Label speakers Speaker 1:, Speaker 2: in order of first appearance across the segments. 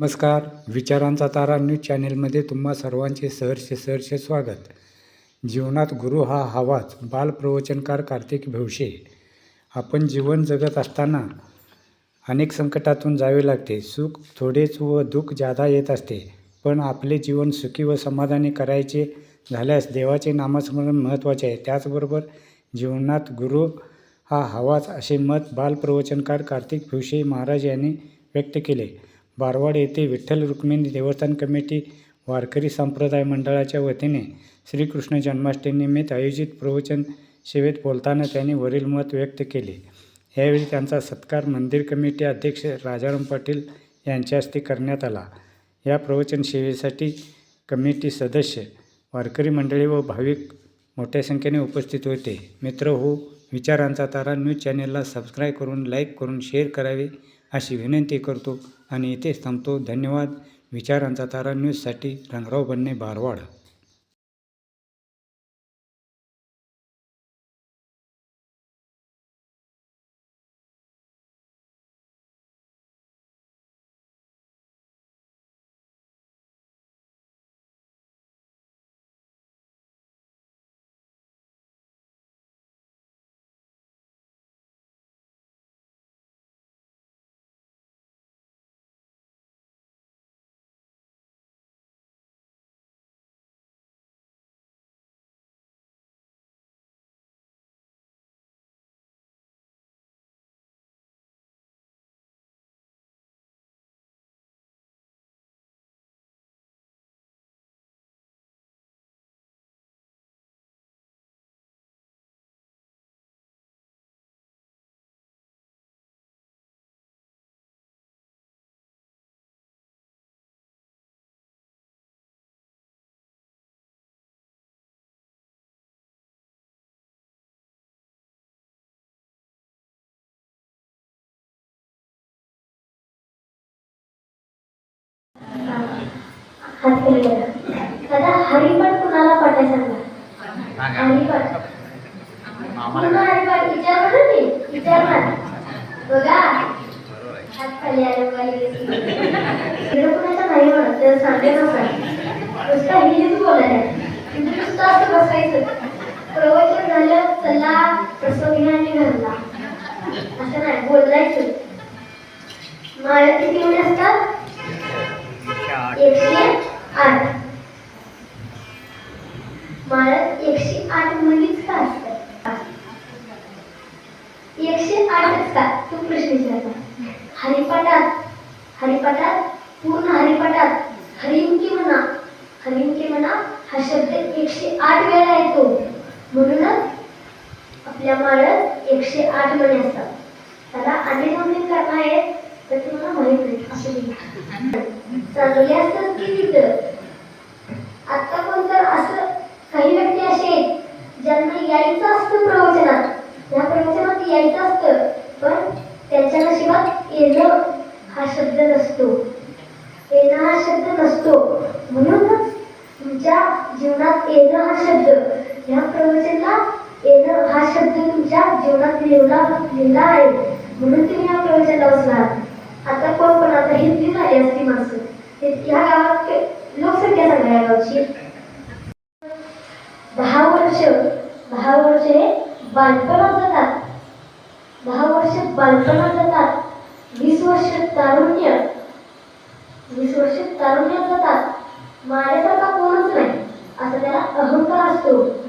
Speaker 1: नमस्कार. विचारांचा तारा न्यूज चॅनेलमध्ये तुम्हा सर्वांचे सहर्ष सहर्ष स्वागत. जीवनात गुरु हा हवाच बालप्रवचनकार कार्तिक भेवशे. आपण जीवन जगत असताना अनेक संकटातून जावे लागते. सुख थोडेच व दुःख जादा येत असते. पण आपले जीवन सुखी व समाधानी करायचे झाल्यास देवाचे नामस्मरण महत्त्वाचे आहे. त्याचबरोबर जीवनात गुरु हा हवाच असे मत बालप्रवचनकार कार्तिक भिवशे महाराज यांनी व्यक्त केले. बारवाड येथे विठ्ठल रुक्मिणी देवस्थान कमिटी वारकरी संप्रदाय मंडळाच्या वतीने श्रीकृष्ण जन्माष्टमीनिमित्त आयोजित प्रवचन सेवेत बोलताना त्यांनी वरील मत व्यक्त केले. यावेळी त्यांचा सत्कार मंदिर कमिटी अध्यक्ष राजाराम पाटील यांच्या हस्ते करण्यात आला. या प्रवचन सेवेसाठी कमिटी सदस्य वारकरी मंडळी व भाविक मोठ्या संख्येने उपस्थित होते. मित्र हो विचारांचा तारा न्यूज चॅनेलला सबस्क्राईब करून लाईक करून शेअर करावे. अशी विनंती करतो आणि इथेच थांबतो. धन्यवाद. विचारांचा तारा न्यूजसाठी रंगराव बन्ने बारवाड.
Speaker 2: हात करा दादा हरिपाठ कुणाला पाठायला सांगा? हरिपाठ पुन्हा हरिपाठ विचार म्हणा मी विचार म्हणा बघा. हात खाली आले पाहिजे इकडे कुणाचा नाही म्हणत तर सांगते नका नुसता हिंदीच बोलायला म्हणजे नुसतं असं बसायचं. प्रवचन झालं चला प्रसंगी घरला. असं नाही बोलायचं. माळ्या किती असतात? एकशे आठ. माळ्यात एकशे आठ मुलीच का असतात? एकशे आठच का तू प्रश्न विचारला हरिपाठात हरिपाठात पूर्ण हरिपाठात हरिमुखी म्हणा हरिमुखी म्हणा हा शब्द एकशे आठ वेळा येतो. म्हणूनच आपल्या माळ्यात एकशे आठ मणी असतात. त्याला अनेक मणी करता आहेत तर तुम्हाला माहीत नाही असं लिहा. चांगले असतात की तिथं आता पण तर असं काही व्यक्ती असे आहेत ज्यांना यायचं असतं प्रवचनात. या प्रवचनात यायचं असतं पण त्यांच्या नशिबात येणं हा शब्द नसतो. येणं हा शब्द नसतो. म्हणूनच तुमच्या जीवनात येणं हा शब्द या प्रवचनाला येणं हा शब्द तुमच्या जीवनात लिहिला लिहिला आहे. म्हणून तुम्ही या प्रवचनाला असणार आता कोण पण आता हिंदी झाली असती माणसं? ह्या गावात के- लोकसंख्या सांगा गावची दहा वर्ष दहा वर्ष हे बालपणात जातात. दहा वर्ष बालपणात जातात. वीस वर्ष तारुण्य. वीस वर्ष तारुण्यात जातात. माझ्यासारखा कोणच नाही. असं त्याला अहंकार असतो.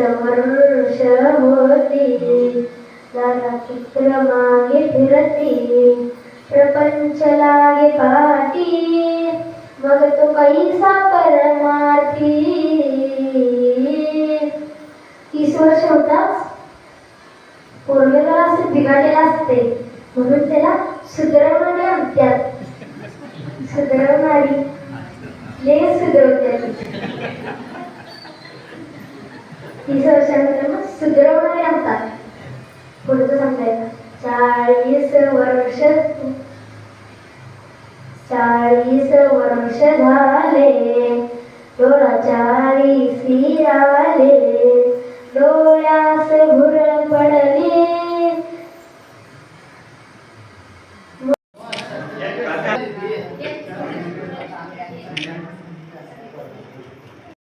Speaker 2: समरुष होती दादा चित्र मागे फिरती प्रपंच लागे पाटी मग तो कैसा परमार्थी? तीस वर्ष होताच. पोरलेला असते असं असते म्हणून त्याला सुधारवणारे आणतात. सुधारवणारी ले सुधरवते तीस वर्षानंतर मग सुद्रवणारे असतात पुढचं सांगताय चाळीस वर्ष चाळीस वर्ष झाले. डोळा चाळीसी आले डोळ्यास भुर